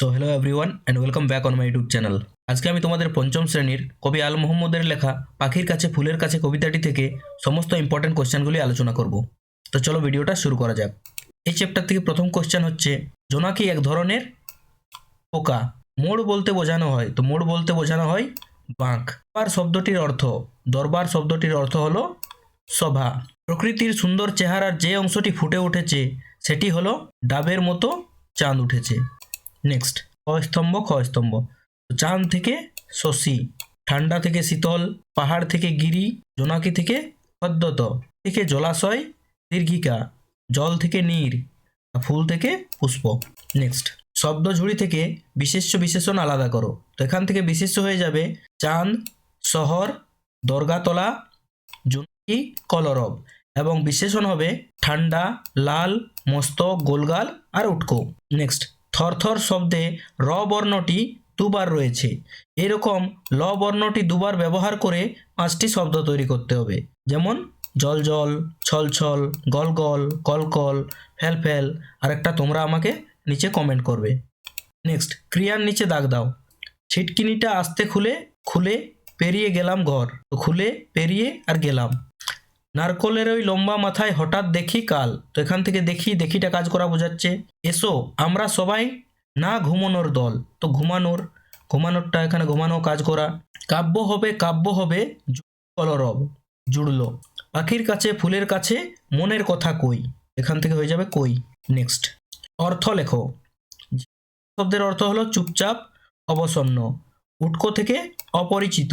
So hello everyone and welcome back on my YouTube channel আজকে আমি তোমাদের পঞ্চম শ্রেণির কবি আল মোহাম্মদের লেখা পাখির কাছে, ফুলের কাছে কবিতাটি থেকে সমস্ত ইম্পর্টেন্ট কোশ্চেনগুলি আলোচনা করব। তো চলো ভিডিওটা শুরু করা যাক। এই চ্যাপ্টার থেকে প্রথম কোশ্চেন হচ্ছে জোনাকি এক ধরনের পোকা? মোড় বলতে বোঝানো হয়। তো মোড় বলতে বোঝানো হয় বাঁক। দরবার শব্দটির অর্থ, দরবার শব্দটির অর্থ হলো সভা। প্রকৃতির সুন্দর চেহারার যে অংশটি ফুটে উঠেছে, সেটি হলো ডাবের মতো চাঁদ উঠেছে। নেক্সট স্তম্ভ স্তম্ভ চাঁদ থেকে শশী, ঠান্ডা থেকে শীতল, পাহাড় থেকে গিরি, জোনাকি থেকে পদ্মত থেকে জলাশয়, দীর্ঘিকা, জল থেকে নীর ফুল থেকে পুষ্প। নেক্সট শব্দ ঝুড়ি থেকে বিশেষ্য বিশেষণ আলাদা করো। তো এখান থেকে বিশেষ্য হয়ে যাবে চাঁদ, শহর, দরগাতলা, জোনাকি, কলরব। এবং বিশেষণ হবে ঠান্ডা, লাল, মস্ত, গোলগাল আর উটকো। নেক্সট থরথর শব্দে র বর্ণটি দুবার রয়েছে। এরকম ল বর্ণটি দুবার ব্যবহার করে পাঁচটি শব্দ তৈরি করতে হবে। যেমন জল জল, ছল ছল, গল গল, কল কল ফেল তোমরা আমাকে নিচে কমেন্ট করবে। নেক্সট ক্রিয়ার নিচে দাগ দাও। ছিটকিনিটা আস্তে খুলে খুলে পেরিয়ে গেলাম ঘর। খুলে, পেরিয়ে আর গেলাম। নারকলের ওই লম্বা মাথায় হঠাৎ দেখি কাল। তো এখান থেকে দেখি, দেখিটা কাজ করা বোঝাচ্ছে। এসো, আমরা সবাই না ঘুমানোর দল। তো ঘুমানোর, ঘুমানোরটা এখানে ঘুমানো কাজ করা। কাব্য হবে কাব্য হবে কলরব জুড়লো। পাখির কাছে, ফুলের কাছে, মনের কথা কই। এখান থেকে হয়ে যাবে কই। নেক্সট। অর্থ লেখো। শব্দের অর্থ হলো চুপচাপ, অবসন্ন। উটকো থেকে অপরিচিত।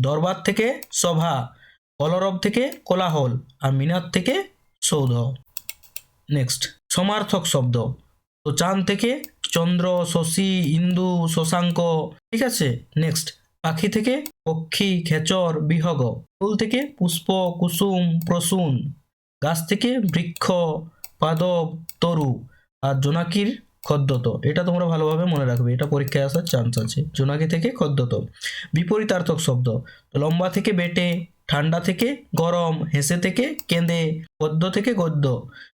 দরবার থেকে সভা। কলরব থেকে কোলাহল আর মিনার থেকে সৌধ। নেক্সট সমার্থক শব্দ। তো চাঁদ থেকে চন্দ্র, শশী, ইন্দু, শশাঙ্ক, ঠিক আছে? নেক্সট পাখি থেকে পক্ষী, খেচর, বিহগ। ফুল থেকে পুষ্প, কুসুম, প্রসূন। গাছ থেকে বৃক্ষ পাদব তরু আর জোনাকির খদ্যত এটা তোমরা ভালোভাবে মনে রাখবে, এটা পরীক্ষায় আসার চান্স আছে। জোনাকি থেকে খদ্যত বিপরীতার্থক শব্দ। লম্বা থেকে বেটে ঠান্ডা থেকে গরম, হেসে থেকে কেঁদে পদ্য থেকে গদ্য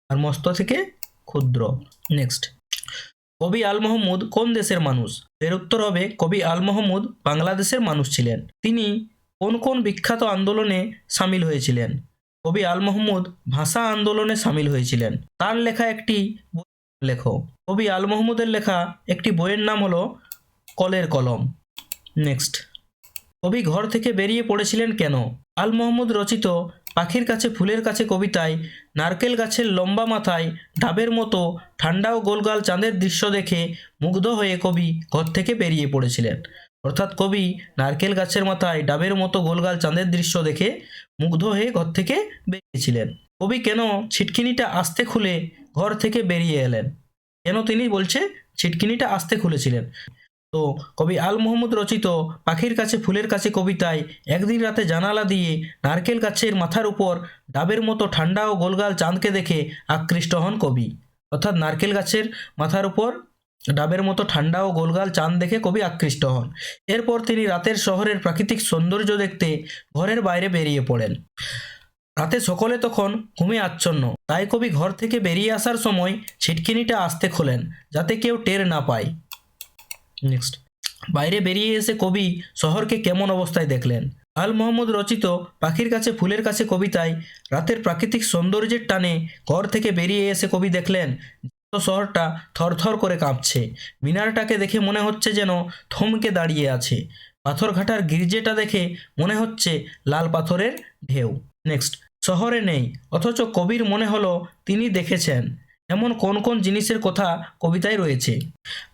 আর মস্ত থেকে ক্ষুদ্র। নেক্সট কবি আল মোহাম্মদ কোন দেশের মানুষ? এর উত্তর হবে কবি আল মোহাম্মদ বাংলাদেশের মানুষ ছিলেন। তিনি কোন কোন বিখ্যাত আন্দোলনে সামিল হয়েছিলেন? কবি আল মোহাম্মদ ভাষা আন্দোলনে সামিল হয়েছিলেন। তার লেখা একটি লেখো কবি আল মোহাম্মদের লেখা একটি বইয়ের নাম হলো কলের কলম। নেক্সট কবি ঘর থেকে বেরিয়ে পড়েছিলেন কেন? আল মোহাম্মদ রচিত পাখির কাছে ফুলের কাছে কবিতায়, নারকেল গাছের লম্বা মাথায়, ডাবের মতো ঠান্ডা ও গোলগাল চাঁদের দৃশ্য দেখে মুগ্ধ হয়ে কবি ঘর থেকে বেরিয়ে পড়েছিলেন। অর্থাৎ কবি নারকেল গাছের মাথায়, ডাবের মতো গোলগাল চাঁদের দৃশ্য দেখে মুগ্ধ হয়ে ঘর থেকে বেরিয়েছিলেন। কবি কেন ছিটকিনিটা আস্তে খুলে ঘর থেকে বেরিয়ে এলেন? কেন তিনি বলছে, ছিটকিনিটা আস্তে খুলেছিলেন তো কবি আল মোহাম্মদ রচিত পাখির কাছে ফুলের কাছে কবিতায় একদিন রাতে জানালা দিয়ে নারকেল গাছের মাথার উপর ডাবের মতো ঠান্ডা ও গোলগাল চাঁদকে দেখে আকৃষ্ট হন কবি। অর্থাৎ নারকেল গাছের মাথার উপর ডাবের মতো ঠান্ডা ও গোলগাল চাঁদ দেখে কবি আকৃষ্ট হন। এরপর তিনি রাতের শহরের প্রাকৃতিক সৌন্দর্য দেখতে ঘরের বাইরে বেরিয়ে পড়েন। রাতে সকলে তখন ঘুমে আচ্ছন্ন। তাই কবি ঘর থেকে বেরিয়ে আসার সময় ছিটকিনিটা আস্তে খোলেন যাতে কেউ টের না পায়। নেক্সট বাইরে বেরিয়ে এসে কবি শহরকে কেমন অবস্থায় দেখলেন? আল মোহাম্মদ রচিত পাখির কাছে, ফুলের কাছে কবিতায় রাতের প্রাকৃতিক সৌন্দর্যের টানে ঘর থেকে বেরিয়ে এসে কবি দেখলেন শহরটা থরথর করে কাঁপছে। মিনারটাকে দেখে মনে হচ্ছে যেন থমকে দাঁড়িয়ে আছে। পাথরঘাটার গির্জেটা দেখে মনে হচ্ছে লাল পাথরের ঢেউ। নেক্সট শহরে নেই, অথচ কবির মনে হলো তিনি দেখেছেন। এমন কোন কোন জিনিসের কথা কবিতায় রয়েছে?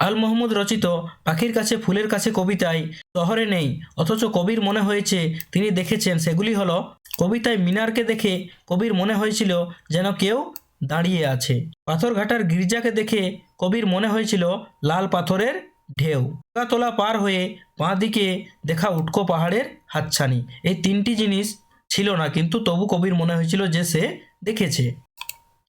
আল মোহাম্মদ রচিত পাখির কাছে, ফুলের কাছে কবিতায়, শহরে নেই, অথচ কবির মনে হয়েছে তিনি দেখেছেন, সেগুলি হলো কবিতায় মিনারকে দেখে কবির মনে হয়েছিল যেন কেউ দাঁড়িয়ে আছে। পাথরঘাটার গির্জাকে দেখে কবির মনে হয়েছিল লাল পাথরের ঢেউ। তোলা পার হয়ে বাঁ দিকে দেখা উটকো পাহাড়ের হাতছানি। এই তিনটি জিনিস ছিল না, কিন্তু তবু কবির মনে হয়েছিল যে সে দেখেছে।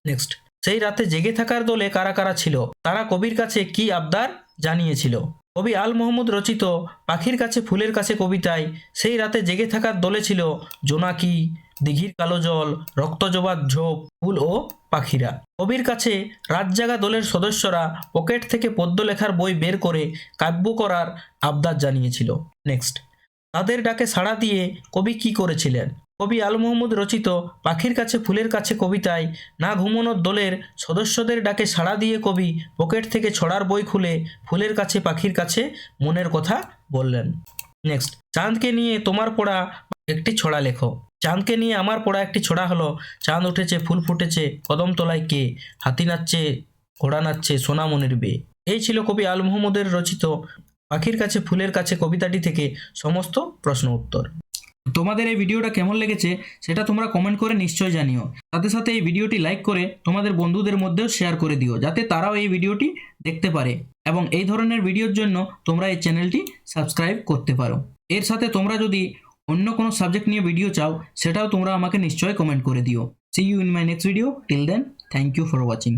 নেক্সট। সেই রাতে জেগে থাকার দলে কারা কারা ছিল, তারা কবির কাছে কি আবদার জানিয়েছিল। কবি আল মোহাম্মদ রচিত পাখির কাছে ফুলের কাছে কবিতায় সেই রাতে জেগে থাকার দলে ছিল জোনাকি, দিঘির কালো জল রক্তজবার ঝোপ, ফুল ও পাখিরা। কবির কাছে রাতজাগা দলের সদস্যরা পকেট থেকে পদ্য লেখার বই বের করে কাব্য করার আবদার জানিয়েছিল। নেক্সট। তাদের ডাকে সাড়া দিয়ে কবি কি করেছিলেন? কবি আল মোহাম্মদ রচিত পাখির কাছে ফুলের কাছে কবিতায়, না ঘুমানোর দলের সদস্যদের ডাকে সাড়া দিয়ে কবি পকেট থেকে ছড়ার বই খুলে ফুলের কাছে পাখির কাছে মনের কথা বললেন। নেক্সট, চাঁদকে নিয়ে তোমার পড়া একটি ছড়া লেখো। চাঁদকে নিয়ে আমার পড়া একটি ছড়া হলো, চাঁদ উঠেছে, ফুল ফুটেছে, কদম তলায় কে? হাতি নাচছে, ঘোড়া নাচছে সোনা সোনামনির বে এই ছিল কবি আল মোহাম্মদের রচিত পাখির কাছে ফুলের কাছে কবিতাটি থেকে সমস্ত প্রশ্ন উত্তর। তোমাদের এই ভিডিওটা কেমন লেগেছে সেটা তোমরা কমেন্ট করে নিশ্চয় জানিও। সাথে সাথে এই ভিডিওটি লাইক করে তোমাদের বন্ধুদের মধ্যেও শেয়ার করে দিও, যাতে তারাও এই ভিডিওটি দেখতে পারে এবং এই ধরনের ভিডিওর জন্য তোমরা এই চ্যানেলটি সাবস্ক্রাইব করতে পারো। এর সাথে তোমরা যদি অন্য কোনো সাবজেক্ট নিয়ে ভিডিও চাও, সেটাও তোমরা আমাকে নিশ্চয়ই কমেন্ট করে দিও। See you in my next video till then thank you for watching